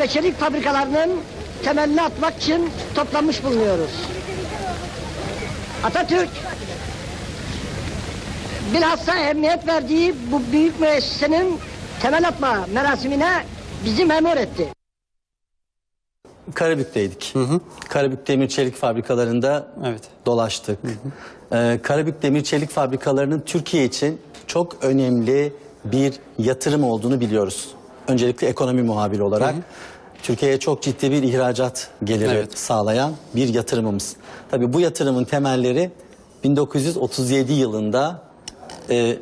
ve çelik fabrikalarının temelini atmak için toplanmış bulunuyoruz. Atatürk bilhassa ehemmiyet verdiği bu büyük müessesenin temel atma merasimine bizi memur etti. Karabük'teydik. Karabük Demir Çelik Fabrikalarında Evet. dolaştık. Ee, Karabük Demir Çelik Fabrikalarının Türkiye için çok önemli bir yatırım olduğunu biliyoruz. Öncelikle ekonomi muhabiri olarak. Türkiye'ye çok ciddi bir ihracat geliri Evet. sağlayan bir yatırımımız. Tabii bu yatırımın temelleri 1937 yılında e,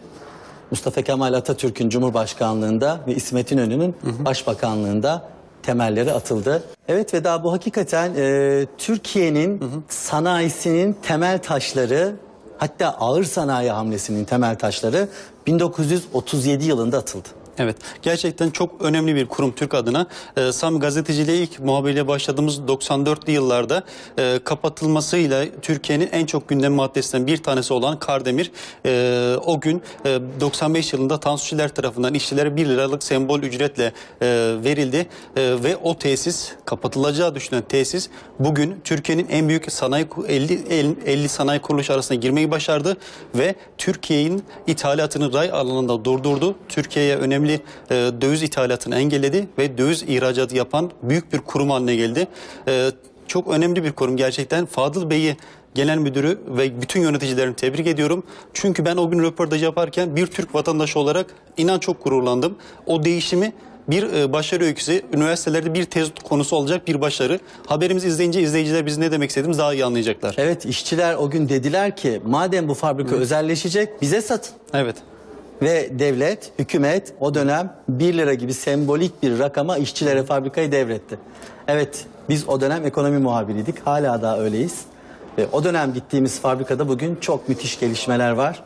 Mustafa Kemal Atatürk'ün Cumhurbaşkanlığında ve İsmet İnönü'nün Başbakanlığında temelleri atıldı. Evet ve daha bu hakikaten e, Türkiye'nin sanayisinin temel taşları hatta ağır sanayi hamlesinin temel taşları 1937 yılında atıldı. Evet. Gerçekten çok önemli bir kurum Türk adına. Ee, Sam gazeteciliğe ilk muhabirliğe başladığımız 94'lü yıllarda e, kapatılmasıyla Türkiye'nin en çok gündem maddesinden bir tanesi olan Kardemir e, o gün e, 95 yılında Tansu Çiller tarafından işçilere 1 liralık sembol ücretle e, verildi E, ve o tesis kapatılacağı düşünülen tesis bugün Türkiye'nin en büyük sanayi 50 50 sanayi kuruluş arasına girmeyi başardı ve Türkiye'nin ithalatını ray alanında durdurdu. Türkiye'ye önemli e, döviz ithalatını engelledi ve döviz ihracatı yapan büyük bir kurum haline geldi. E, çok önemli bir kurum gerçekten. Fadıl Bey'i genel müdürü ve bütün yöneticilerini tebrik ediyorum. Çünkü ben o gün röportaj yaparken bir Türk vatandaşı olarak inan çok gururlandım. O değişimi bir e, başarı öyküsü, üniversitelerde bir tez konusu olacak bir başarı. Haberimizi izleyince izleyiciler biz ne demek istediğimizi daha iyi anlayacaklar. Evet işçiler o gün dediler ki madem bu fabrika özelleşecek bize satın. Evet. Ve devlet, hükümet o dönem 1 lira gibi sembolik bir rakama işçilere fabrikayı devretti. Evet biz o dönem ekonomi muhabiriydik. Hala daha öyleyiz. Ve o dönem gittiğimiz fabrikada bugün çok müthiş gelişmeler var.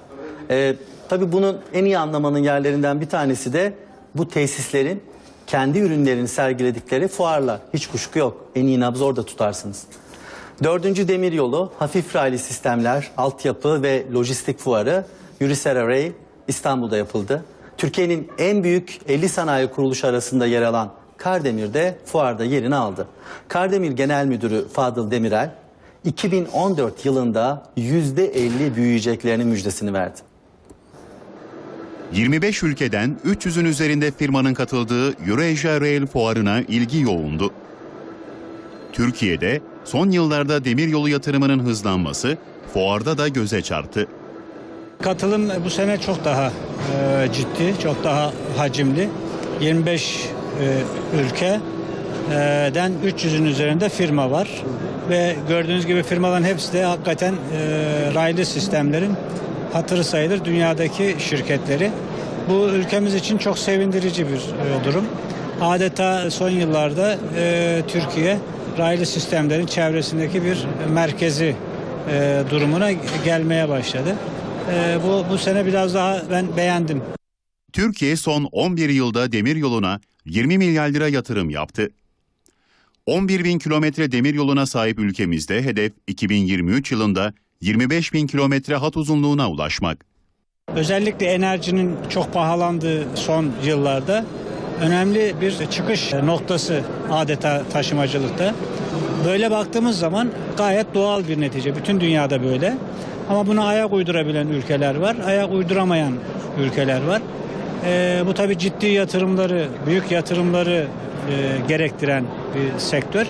Ee, tabii bunun en iyi anlamanın yerlerinden bir tanesi de bu tesislerin kendi ürünlerini sergiledikleri fuarlar. Hiç kuşku yok. En iyi nabzı orada tutarsınız. Dördüncü demiryolu, hafif raylı sistemler, altyapı ve lojistik fuarı Yuriser Array İstanbul'da yapıldı. Türkiye'nin en büyük 50 sanayi kuruluşu arasında yer alan Kardemir de fuarda yerini aldı. Kardemir Genel Müdürü Fadıl Demirel, 2014 yılında %50 büyüyeceklerinin müjdesini verdi. 25 ülkeden 300'ün üzerinde firmanın katıldığı Eurasia Rail Fuarı'na ilgi yoğundu. Türkiye'de son yıllarda demiryolu yatırımının hızlanması fuarda da göze çarptı. Katılım bu sene çok daha e, ciddi, çok daha hacimli. 25 e, ülkeden 300'ün üzerinde firma var. Ve gördüğünüz gibi firmaların hepsi de hakikaten e, raylı sistemlerin hatırı sayılır dünyadaki şirketleri. Bu ülkemiz için çok sevindirici bir e, durum. Adeta son yıllarda e, Türkiye raylı sistemlerin çevresindeki bir merkezi e, durumuna gelmeye başladı. E, bu bu sene biraz daha ben beğendim. Türkiye son 11 yılda demiryoluna 20 milyar lira yatırım yaptı. 11 bin kilometre demiryoluna sahip ülkemizde hedef 2023 yılında 25 bin kilometre hat uzunluğuna ulaşmak. Özellikle enerjinin çok pahalandığı son yıllarda önemli bir çıkış noktası adeta taşımacılıkta. Böyle baktığımız zaman gayet doğal bir netice. Bütün dünyada böyle. Ama buna ayak uydurabilen ülkeler var, ayak uyduramayan ülkeler var. Ee, bu tabii ciddi yatırımları, büyük yatırımları e, gerektiren bir sektör.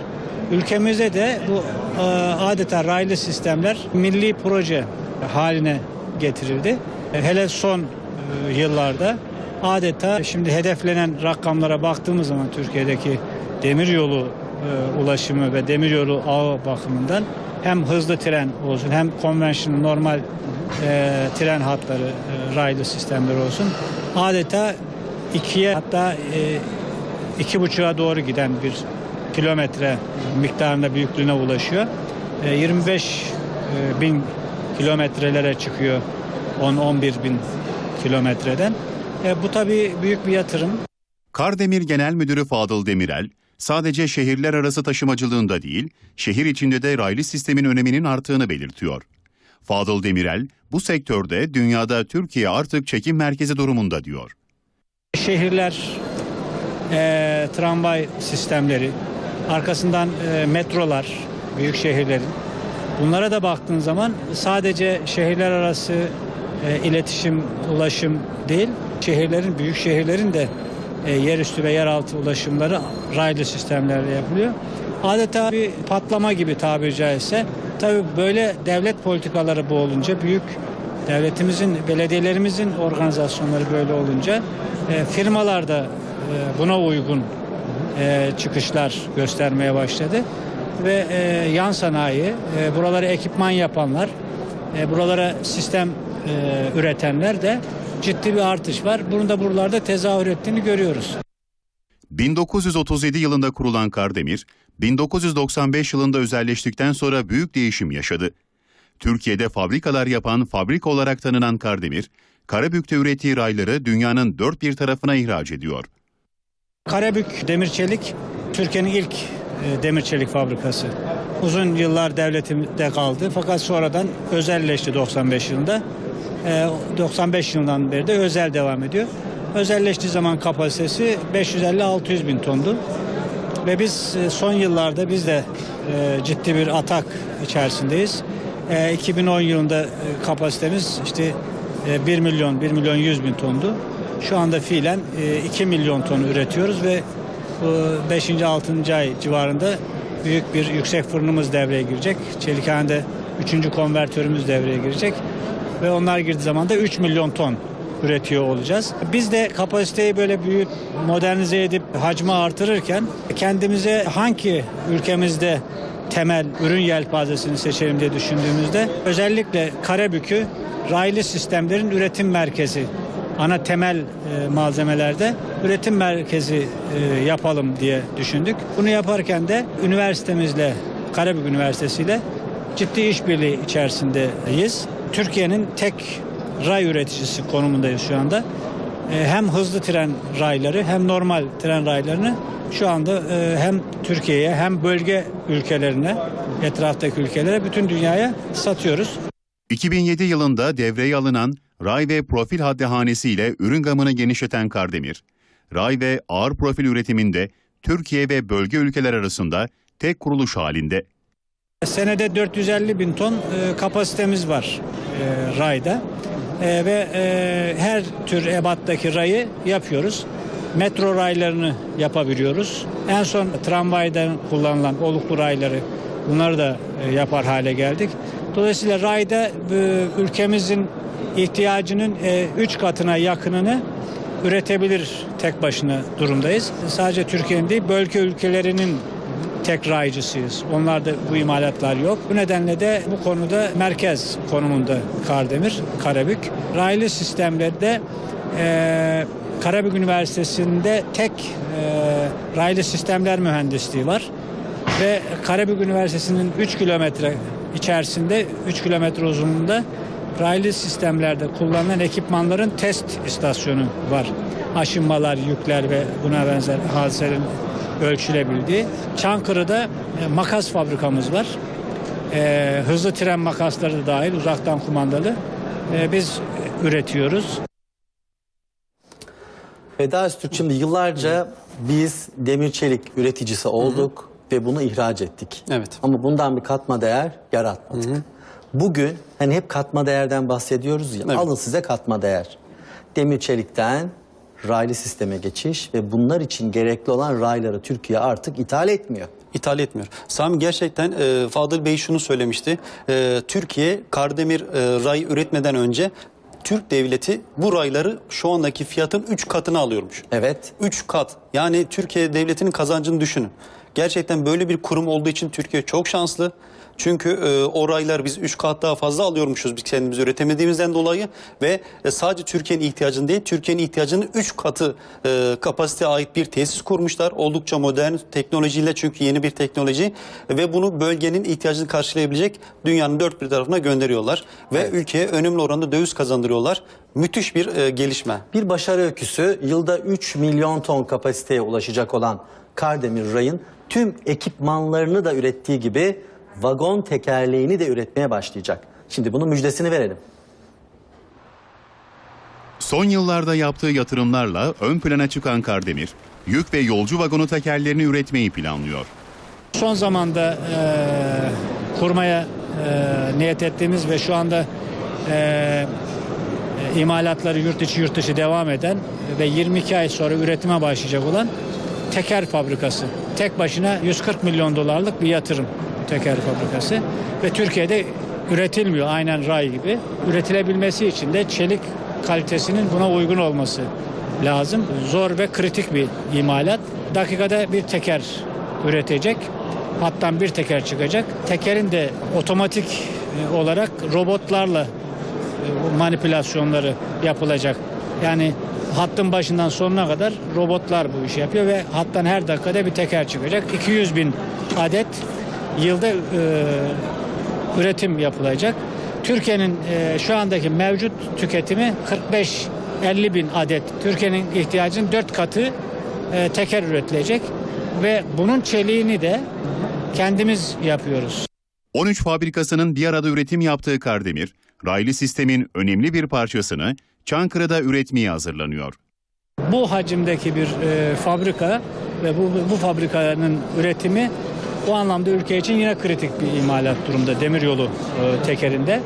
Ülkemizde de bu e, adeta raylı sistemler milli proje haline getirildi. E, Hele son e, yıllarda adeta şimdi hedeflenen rakamlara baktığımız zaman Türkiye'deki demiryolu e, ulaşımı ve demiryolu ağı bakımından hem hızlı tren olsun hem konvansiyonel normal e, tren hatları, e, raylı sistemler olsun adeta ikiye hatta e, iki buçuğa doğru giden bir kilometre miktarında büyüklüğüne ulaşıyor. E, 25 e, bin kilometrelere çıkıyor 10-11 bin kilometreden. E, bu tabii büyük bir yatırım. Kardemir Genel Müdürü Fadıl Demirel, sadece şehirler arası taşımacılığında değil, şehir içinde de raylı sistemin öneminin arttığını belirtiyor. Fadıl Demirel, bu sektörde dünyada Türkiye artık çekim merkezi durumunda diyor. Şehirler e, tramvay sistemleri, arkasından e, metrolar, büyük şehirlerin. Bunlara da baktığın zaman sadece şehirler arası e, iletişim, ulaşım değil, şehirlerin, büyük şehirlerin de e, yerüstü ve yeraltı ulaşımları raylı sistemlerle yapılıyor. Adeta bir patlama gibi tabiri caizse. Tabii böyle devlet politikaları bu olunca büyük devletimizin, belediyelerimizin organizasyonları böyle olunca e, firmalar da e, buna uygun e, çıkışlar göstermeye başladı ve e, yan sanayi, e, buralara ekipman yapanlar, e, buralara sistem e, üretenler de ciddi bir artış var. Bunu da buralarda tezahür ettiğini görüyoruz. 1937 yılında kurulan Kardemir, 1995 yılında özelleştikten sonra büyük değişim yaşadı. Türkiye'de fabrikalar yapan fabrika olarak tanınan Kardemir, Karabük'te ürettiği rayları dünyanın dört bir tarafına ihraç ediyor. Karabük Demir Çelik Türkiye'nin ilk e, demir çelik fabrikası. Uzun yıllar devletimde kaldı fakat sonradan özelleşti 95 yılında. E, 95 yılından beri de özel devam ediyor. Özelleştiği zaman kapasitesi 550-600 bin tondu. Ve biz e, son yıllarda biz de e, ciddi bir atak içerisindeyiz. E, 2010 yılında e, kapasitemiz işte e, 1 milyon 1 milyon 100 bin tondu. Şu anda fiilen e, 2 milyon ton üretiyoruz ve bu 5. 6. ay civarında büyük bir yüksek fırınımız devreye girecek. Çelikhane'de 3. konvertörümüz devreye girecek ve onlar girdiği zaman da 3 milyon ton üretiyor olacağız. Biz de kapasiteyi böyle büyük modernize edip hacmi artırırken kendimize hangi ülkemizde temel ürün yelpazesini seçelim diye düşündüğümüzde özellikle Karabük'ü raylı sistemlerin üretim merkezi ana temel e, malzemelerde üretim merkezi e, yapalım diye düşündük. Bunu yaparken de üniversitemizle Karabük Üniversitesi ile ciddi işbirliği içerisindeyiz. Türkiye'nin tek ray üreticisi konumundayız şu anda. E, hem hızlı tren rayları hem normal tren raylarını şu anda e, hem Türkiye'ye hem bölge ülkelerine, etraftaki ülkelere, bütün dünyaya satıyoruz. 2007 yılında devreye alınan ray ve profil haddihanesi ile ürün gamını genişleten Kardemir, ray ve ağır profil üretiminde Türkiye ve bölge ülkeler arasında tek kuruluş halinde. Senede 450 bin ton e, kapasitemiz var e, rayda E, ve e, her tür ebattaki rayı yapıyoruz. Metro raylarını yapabiliyoruz. En son tramvaydan kullanılan oluklu rayları bunları da e, yapar hale geldik. Dolayısıyla rayda e, ülkemizin ihtiyacının 3 katına yakınını üretebilir tek başına durumdayız. Sadece Türkiye'nin değil bölge ülkelerinin tek raycısıyız. Onlarda bu imalatlar yok. Bu nedenle de bu konuda merkez konumunda Kardemir, Karabük. Raylı sistemlerde e, Karabük Üniversitesi'nde tek e, raylı sistemler mühendisliği var. Ve Karabük Üniversitesi'nin 3 kilometre içerisinde 3 kilometre uzunluğunda raylı sistemlerde kullanılan ekipmanların test istasyonu var. Aşınmalar, yükler ve buna benzer hadiselerin ölçülebildiği. Çankırı'da e, makas fabrikamız var. E, hızlı tren makasları da dahil uzaktan kumandalı. E, biz üretiyoruz. Veda Öztürk şimdi yıllarca biz demir çelik üreticisi olduk ve bunu ihraç ettik. Evet. Ama bundan bir katma değer yaratmadık. Bugün hani hep katma değerden bahsediyoruz ya. Evet. Alın size katma değer. Demir çelikten raylı sisteme geçiş ve bunlar için gerekli olan rayları Türkiye artık ithal etmiyor. İthal etmiyor. Sami gerçekten e, Fadıl Bey şunu söylemişti. E, Türkiye Kardemir e, ray üretmeden önce Türk devleti bu rayları şu andaki fiyatın 3 katını alıyormuş. Evet. 3 kat. Yani Türkiye devletinin kazancını düşünün. Gerçekten böyle bir kurum olduğu için Türkiye çok şanslı. Çünkü e, o raylar biz 3 kat daha fazla alıyormuşuz biz kendimiz üretemediğimizden dolayı ve e, sadece Türkiye'nin ihtiyacını değil Türkiye'nin ihtiyacının 3 katı e, kapasiteye ait bir tesis kurmuşlar. Oldukça modern teknolojiyle çünkü yeni bir teknoloji ve bunu bölgenin ihtiyacını karşılayabilecek dünyanın dört bir tarafına gönderiyorlar ve ülkeye önemli oranda döviz kazandırıyorlar. Müthiş bir e, gelişme. Bir başarı öyküsü yılda 3 milyon ton kapasiteye ulaşacak olan Kardemir Ray'ın tüm ekipmanlarını da ürettiği gibi vagon tekerleğini de üretmeye başlayacak. Şimdi bunun müjdesini verelim. Son yıllarda yaptığı yatırımlarla ön plana çıkan Kardemir, yük ve yolcu vagonu tekerlerini üretmeyi planlıyor. Son zamanda e, kurmaya e, niyet ettiğimiz ve şu anda e, e, imalatları yurt içi yurt dışı devam eden ve 22 ay sonra üretime başlayacak olan teker fabrikası. Tek başına 140 milyon dolarlık bir yatırım teker fabrikası ve Türkiye'de üretilmiyor aynen ray gibi. Üretilebilmesi için de çelik kalitesinin buna uygun olması lazım. Zor ve kritik bir imalat. Dakikada bir teker üretecek. Hattan bir teker çıkacak. Tekerin de otomatik e, olarak robotlarla e, manipülasyonları yapılacak. Yani hattın başından sonuna kadar robotlar bu işi yapıyor ve hattan her dakikada bir teker çıkacak. 200 bin adet yılda e, üretim yapılacak. Türkiye'nin e, şu andaki mevcut tüketimi 45-50 bin adet. Türkiye'nin ihtiyacının 4 katı e, teker üretilecek ve bunun çeliğini de kendimiz yapıyoruz. 13 fabrikasının bir arada üretim yaptığı Kardemir, raylı sistemin önemli bir parçasını Çankırı'da üretmeye hazırlanıyor. Bu hacimdeki bir e, fabrika ve bu, bu fabrikanın üretimi bu anlamda ülke için yine kritik bir imalat durumda demiryolu e, tekerinde.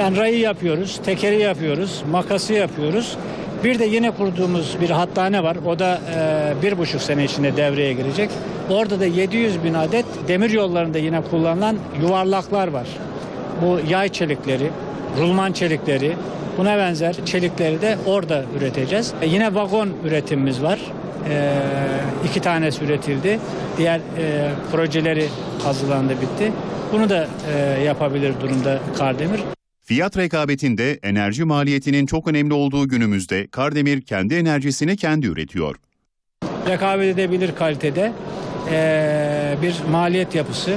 Yani rayı yapıyoruz, tekeri yapıyoruz, makası yapıyoruz. Bir de yine kurduğumuz bir hattane var. O da e, bir buçuk sene içinde devreye girecek. Orada da 700 bin adet demir yollarında yine kullanılan yuvarlaklar var. Bu yay çelikleri, rulman çelikleri, buna benzer çelikleri de orada üreteceğiz. E, yine vagon üretimimiz var. E, iki tanesi üretildi. Diğer e, projeleri hazırlandı bitti. Bunu da e, yapabilir durumda Kardemir. Fiyat rekabetinde enerji maliyetinin çok önemli olduğu günümüzde Kardemir kendi enerjisini kendi üretiyor. rekabet edebilir kalitede eee, bir maliyet yapısı,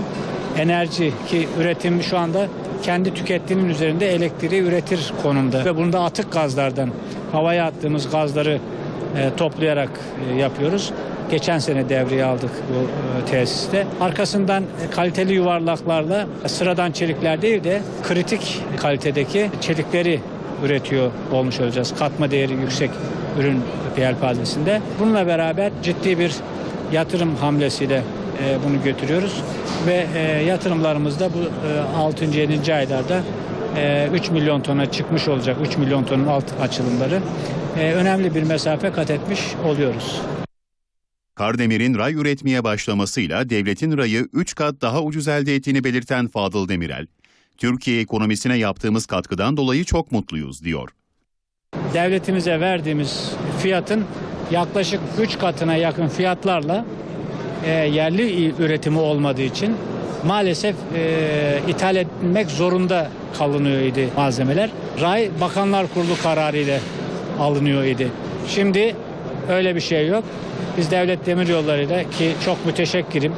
enerji ki üretim şu anda kendi tükettiğinin üzerinde elektriği üretir konumda. Ve bunu da atık gazlardan, havaya attığımız gazları eee, toplayarak eee, yapıyoruz. Geçen sene devreye aldık bu eee, tesiste. Arkasından e, kaliteli yuvarlaklarla sıradan çelikler değil de kritik kalitedeki çelikleri üretiyor olmuş olacağız. Katma değeri yüksek ürün yelpazesinde. Bununla beraber ciddi bir yatırım hamlesiyle e, bunu götürüyoruz ve e, yatırımlarımız da bu e, 6. 7. aylarda e, 3 milyon tona çıkmış olacak. 3 milyon tonun alt açılımları. E, önemli bir mesafe kat etmiş oluyoruz. Kardemir'in ray üretmeye başlamasıyla devletin rayı 3 kat daha ucuz elde ettiğini belirten Fadıl Demirel, Türkiye ekonomisine yaptığımız katkıdan dolayı çok mutluyuz diyor. devletimize verdiğimiz fiyatın yaklaşık 3 katına yakın fiyatlarla e, yerli üretimi olmadığı için maalesef e, ithal etmek zorunda kalınıyor idi malzemeler. Ray Bakanlar Kurulu kararı ile alınıyor idi. Şimdi öyle bir şey yok. Biz devlet demiryolları ile ki çok müteşekkirim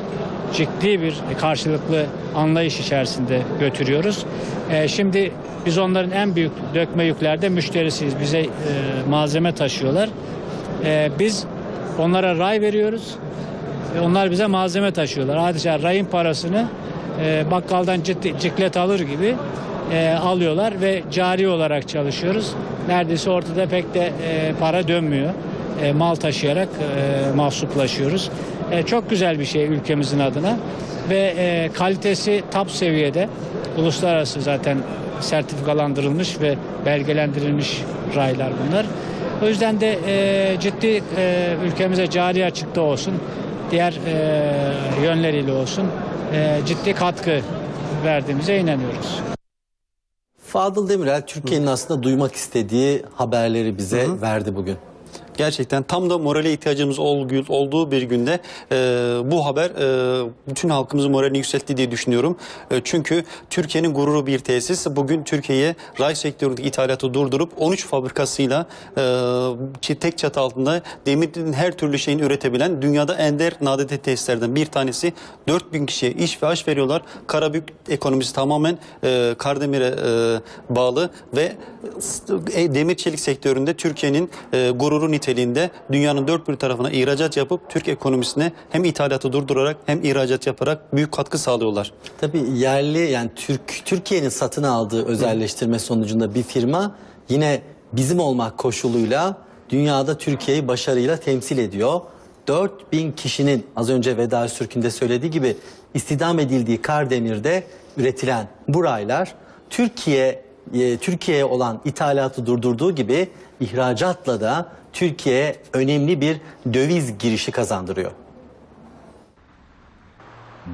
ciddi bir karşılıklı anlayış içerisinde götürüyoruz. E, şimdi biz onların en büyük dökme yüklerde müşterisiyiz. Bize e, malzeme taşıyorlar. E, biz onlara ray veriyoruz. E, onlar bize malzeme taşıyorlar. Adeta rayın parasını e, bakkaldan ciddi, ciklet alır gibi e, alıyorlar ve cari olarak çalışıyoruz. Neredeyse ortada pek de e, para dönmüyor. E, mal taşıyarak e, mahsuplaşıyoruz. E, çok güzel bir şey ülkemizin adına ve e, kalitesi top seviyede. Uluslararası zaten sertifikalandırılmış ve belgelendirilmiş raylar bunlar. O yüzden de e, ciddi e, ülkemize cari açıkta olsun, diğer e, yönleriyle olsun e, ciddi katkı verdiğimize inanıyoruz. Fadıl Demirel Türkiye'nin aslında duymak istediği haberleri bize verdi bugün. Gerçekten tam da morale ihtiyacımız ol- olduğu bir günde e, bu haber e, bütün halkımızın moralini yükseltti diye düşünüyorum. E, çünkü Türkiye'nin gururu bir tesis. Bugün Türkiye'ye ray sektöründeki ithalatı durdurup 13 fabrikasıyla e, tek çatı altında demirin her türlü şeyini üretebilen dünyada ender nadide tesislerden bir tanesi. 4000 kişiye iş ve aş veriyorlar. Karabük ekonomisi tamamen e, Kardemir'e e, bağlı ve e, demir çelik sektöründe Türkiye'nin e, gururu niteliğinde dünyanın dört bir tarafına ihracat yapıp Türk ekonomisine hem ithalatı durdurarak hem ihracat yaparak büyük katkı sağlıyorlar. Tabii yerli yani Türk Türkiye'nin satın aldığı özelleştirme sonucunda bir firma yine bizim olmak koşuluyla dünyada Türkiye'yi başarıyla temsil ediyor. 4000 kişinin az önce Veda Sürkün de söylediği gibi istihdam edildiği Kardemir'de üretilen bu raylar Türkiye e, Türkiye'ye olan ithalatı durdurduğu gibi ihracatla da Türkiye'ye önemli bir döviz girişi kazandırıyor.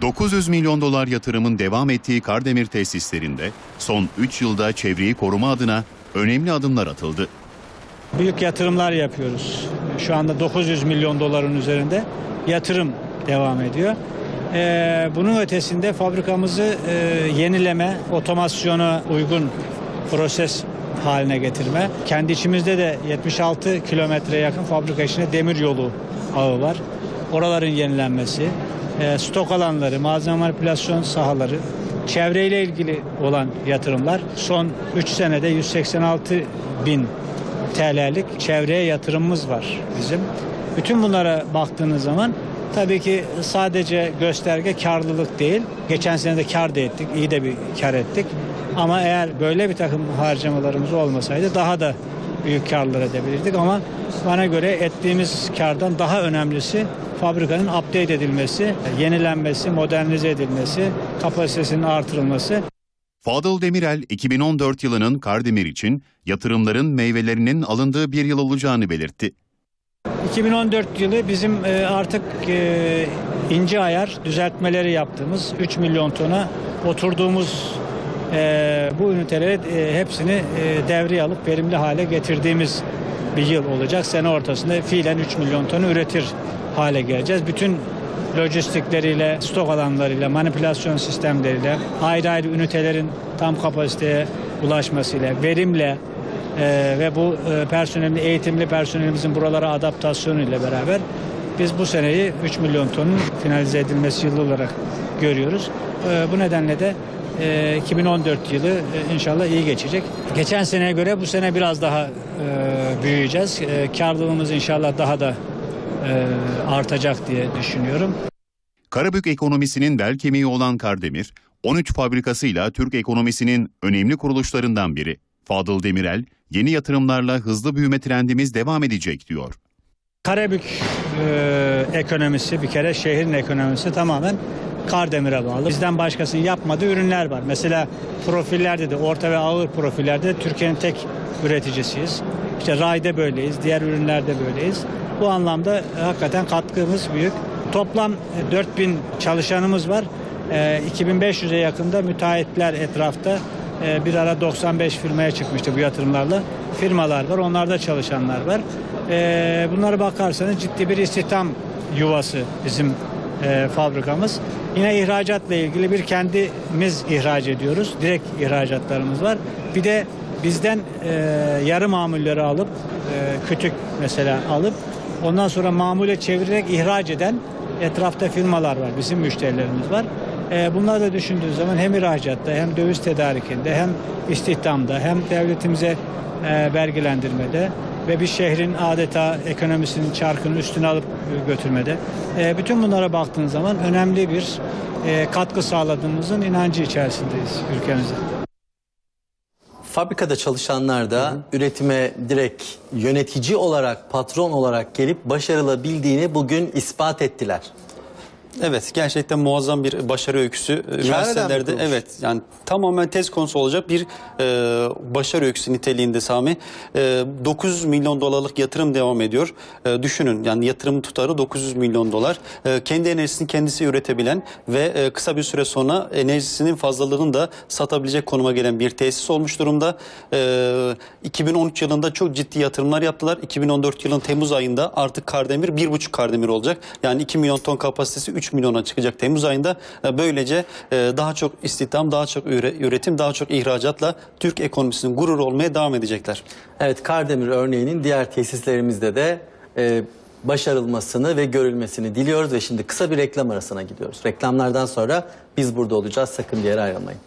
900 milyon dolar yatırımın devam ettiği Kardemir tesislerinde son 3 yılda çevreyi koruma adına önemli adımlar atıldı. Büyük yatırımlar yapıyoruz. Şu anda 900 milyon doların üzerinde yatırım devam ediyor. Ee, bunun ötesinde fabrikamızı e, yenileme, otomasyona uygun proses haline getirme. Kendi içimizde de 76 kilometreye yakın fabrika içinde demir yolu ağı var. Oraların yenilenmesi, e, stok alanları, malzeme manipülasyon sahaları, çevreyle ilgili olan yatırımlar son 3 senede 186 bin TL'lik çevreye yatırımımız var bizim. Bütün bunlara baktığınız zaman tabii ki sadece gösterge karlılık değil. Geçen sene de kar da ettik, iyi de bir kar ettik. Ama eğer böyle bir takım harcamalarımız olmasaydı daha da büyük karlar edebilirdik ama bana göre ettiğimiz kardan daha önemlisi fabrikanın update edilmesi, yenilenmesi, modernize edilmesi, kapasitesinin artırılması. Fadıl Demirel 2014 yılının Kardemir için yatırımların meyvelerinin alındığı bir yıl olacağını belirtti. 2014 yılı bizim e, artık e, ince ayar düzeltmeleri yaptığımız 3 milyon tona oturduğumuz e, bu üniteleri e, hepsini e, devreye alıp verimli hale getirdiğimiz bir yıl olacak. Sene ortasında fiilen 3 milyon ton üretir hale geleceğiz. Bütün lojistikleriyle, stok alanlarıyla, manipülasyon sistemleriyle, ayrı ayrı ünitelerin tam kapasiteye ulaşmasıyla, verimle, ee, ve bu e, personelin eğitimli personelimizin buralara adaptasyonu ile beraber biz bu seneyi 3 milyon tonun finalize edilmesi yılı olarak görüyoruz. Ee, bu nedenle de e, 2014 yılı e, inşallah iyi geçecek. Geçen seneye göre bu sene biraz daha e, büyüyeceğiz. E, karlılığımız inşallah daha da e, artacak diye düşünüyorum. Karabük ekonomisinin bel kemiği olan Kardemir, 13 fabrikasıyla Türk ekonomisinin önemli kuruluşlarından biri. Fadıl Demirel, yeni yatırımlarla hızlı büyüme trendimiz devam edecek diyor. Karabük e, ekonomisi bir kere şehrin ekonomisi tamamen Kardemir'e bağlı. Bizden başkasının yapmadığı ürünler var. Mesela profillerde de orta ve ağır profillerde de Türkiye'nin tek üreticisiyiz. İşte rayda böyleyiz, diğer ürünlerde böyleyiz. Bu anlamda e, hakikaten katkımız büyük. Toplam e, 4000 çalışanımız var. E, 2500'e yakında müteahhitler etrafta e, bir ara 95 firmaya çıkmıştı bu yatırımlarla. Firmalar var, onlarda çalışanlar var. E, bunlara bakarsanız ciddi bir istihdam yuvası bizim e, fabrikamız. Yine ihracatla ilgili bir kendimiz ihraç ediyoruz. Direkt ihracatlarımız var. Bir de bizden e, yarı mamulleri alıp, e, kütük mesela alıp ondan sonra mamule çevirerek ihraç eden etrafta firmalar var. Bizim müşterilerimiz var. E, bunları da düşündüğünüz zaman hem ihracatta hem döviz tedarikinde hem istihdamda hem devletimize e, vergilendirmede ve bir şehrin adeta ekonomisinin çarkını üstüne alıp e, götürmede. E, bütün bunlara baktığınız zaman önemli bir e, katkı sağladığımızın inancı içerisindeyiz ülkemizde. Fabrikada çalışanlar da üretime direkt yönetici olarak, patron olarak gelip başarılabildiğini bugün ispat ettiler. Evet gerçekten muazzam bir başarı öyküsü. Üniversitelerde kurulmuş? evet yani tamamen tez konusu olacak bir e, başarı öyküsü niteliğinde Sami. E, 900 milyon dolarlık yatırım devam ediyor. E, düşünün yani yatırım tutarı 900 milyon dolar. E, kendi enerjisini kendisi üretebilen ve e, kısa bir süre sonra enerjisinin fazlalığını da satabilecek konuma gelen bir tesis olmuş durumda. E, 2013 yılında çok ciddi yatırımlar yaptılar. 2014 yılın Temmuz ayında artık Kardemir 1,5 Kardemir olacak. Yani 2 milyon ton kapasitesi 3 milyona çıkacak Temmuz ayında. E, Böylece e, daha çok istihdam, daha çok üre- üretim, daha çok ihracatla Türk ekonomisinin gurur olmaya devam edecekler. Evet Kardemir örneğinin diğer tesislerimizde de e, başarılmasını ve görülmesini diliyoruz ve şimdi kısa bir reklam arasına gidiyoruz. Reklamlardan sonra biz burada olacağız sakın bir yere ayrılmayın.